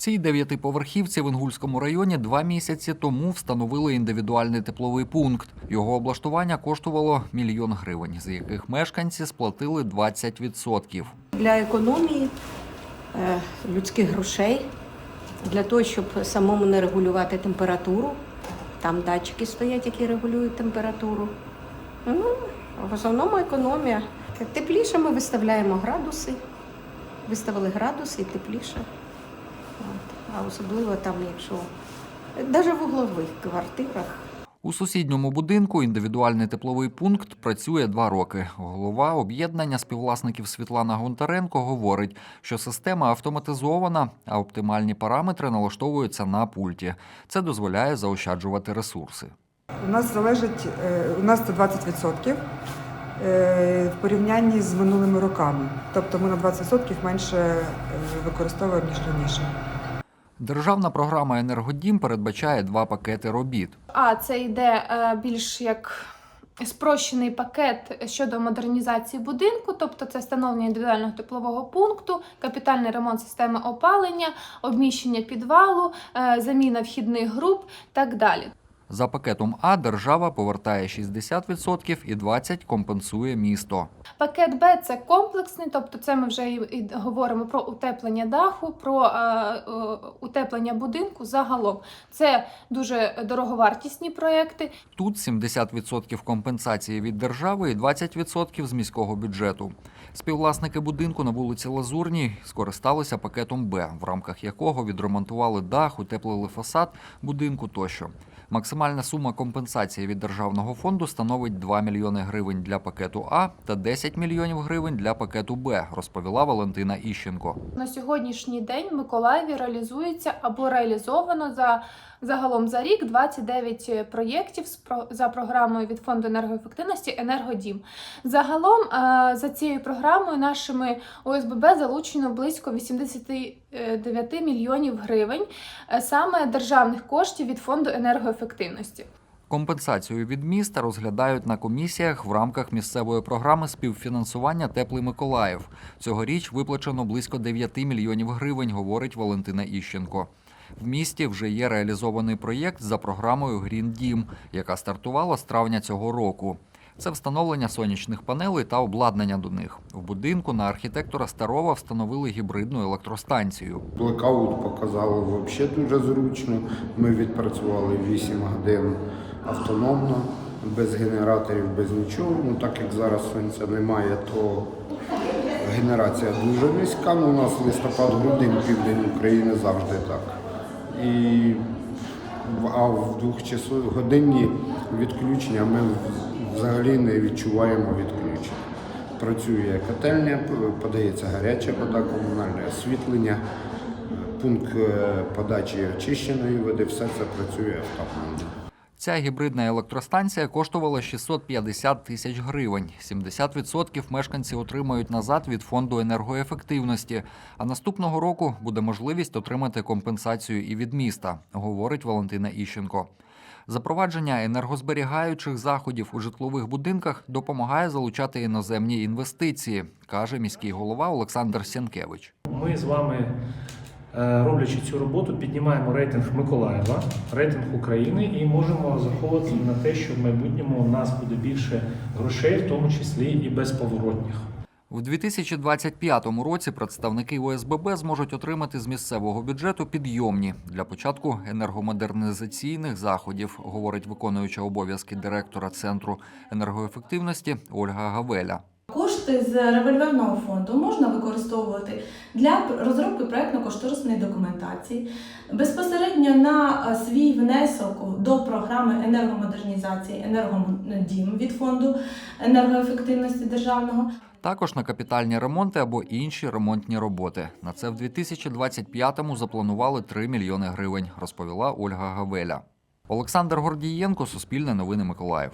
цій дев'ятиповерхівці в Інгульському районі два місяці тому встановили індивідуальний тепловий пункт. Його облаштування коштувало мільйон гривень, з яких мешканці сплатили 20%. для економії е, людських грошей, для того, щоб самому не регулювати температуру. Там датчики стоять, які регулюють температуру. Ну, в основному економія. Тепліше ми виставляємо градуси. Виставили градуси і тепліше. А особливо там, якщо навіть в углових квартирах У сусідньому будинку індивідуальний тепловий пункт працює два роки. Голова об'єднання співвласників Світлана Гонтаренко говорить, що система автоматизована, а оптимальні параметри налаштовуються на пульті. Це дозволяє заощаджувати ресурси. У нас залежить, е, у нас це 20% е, в порівнянні з минулими роками. Тобто ми на 20% менше е, використовуємо, ніж раніше. Державна програма Енергодім передбачає два пакети робіт. А це йде е, більш як спрощений пакет щодо модернізації будинку, тобто це встановлення індивідуального теплового пункту, капітальний ремонт системи опалення, обміщення підвалу, е, заміна вхідних груп так далі. За пакетом А держава повертає 60% і 20% компенсує місто. Пакет Б це комплексний, тобто це ми вже і, говоримо про утеплення даху, про е, е, утеплення будинку загалом. Це дуже дороговартісні проекти, Тут 70% компенсації від держави і 20% з міського бюджету. Співвласники будинку на вулиці Лазурній скористалися пакетом Б, в рамках якого відремонтували дах, утеплили фасад будинку тощо. Максимальна сума компенсації від державного фонду становить 2 мільйони гривень для пакету А та 10 мільйонів гривень для пакету Б, розповіла Валентина Іщенко. На сьогоднішній день в Миколаєві реалізується або реалізовано за загалом за рік 29 проєктів за програмою від фонду енергоефективності Енергодім. Загалом е, за цією програмою нашими ОСББ залучено близько 89 мільйонів гривень е, саме державних коштів від фонду енергоефективності. Компенсацію від міста розглядають на комісіях в рамках місцевої програми співфінансування Теплий Миколаїв. Цьогоріч виплачено близько 9 мільйонів гривень, говорить Валентина Іщенко. В місті вже є реалізований проєкт за програмою Грін Дім, яка стартувала з травня цього року. Це встановлення сонячних панелей та обладнання до них. В будинку на архітектора Старова встановили гібридну електростанцію. Блекаут показало взагалі дуже зручно. Ми відпрацювали 8 годин автономно, без генераторів, без нічого. Ну так як зараз сонця немає, то генерація дуже низька. Ну, у нас листопад-грудень, південь України завжди так. І а в двохчасові відключення ми взагалі не відчуваємо відключення. Працює котельня, подається гаряча вода, комунальне освітлення, пункт е, подачі очищеної води, все це працює автономно. Ця гібридна електростанція коштувала 650 тисяч гривень. 70% мешканці отримають назад від фонду енергоефективності. А наступного року буде можливість отримати компенсацію і від міста, говорить Валентина Іщенко. Запровадження енергозберігаючих заходів у житлових будинках допомагає залучати іноземні інвестиції, каже міський голова Олександр Сянкевич. Ми з вами, е, роблячи цю роботу, піднімаємо рейтинг Миколаєва, рейтинг України і можемо розраховувати на те, що в майбутньому у нас буде більше грошей, в тому числі і безповоротних. У 2025 році представники ОСББ зможуть отримати з місцевого бюджету підйомні для початку енергомодернізаційних заходів, говорить виконуюча обов'язки директора центру енергоефективності Ольга Гавеля. Кошти з револьверного фонду можна використовувати для розробки проектно-кошторисної документації, безпосередньо на е, свій внесок до програми енергомодернізації «Енергодім» від фонду енергоефективності державного. Також на капітальні ремонти або інші ремонтні роботи. На це в 2025-му запланували 3 мільйони гривень, розповіла Ольга Гавеля. Олександр Гордієнко, Суспільне новини Миколаїв.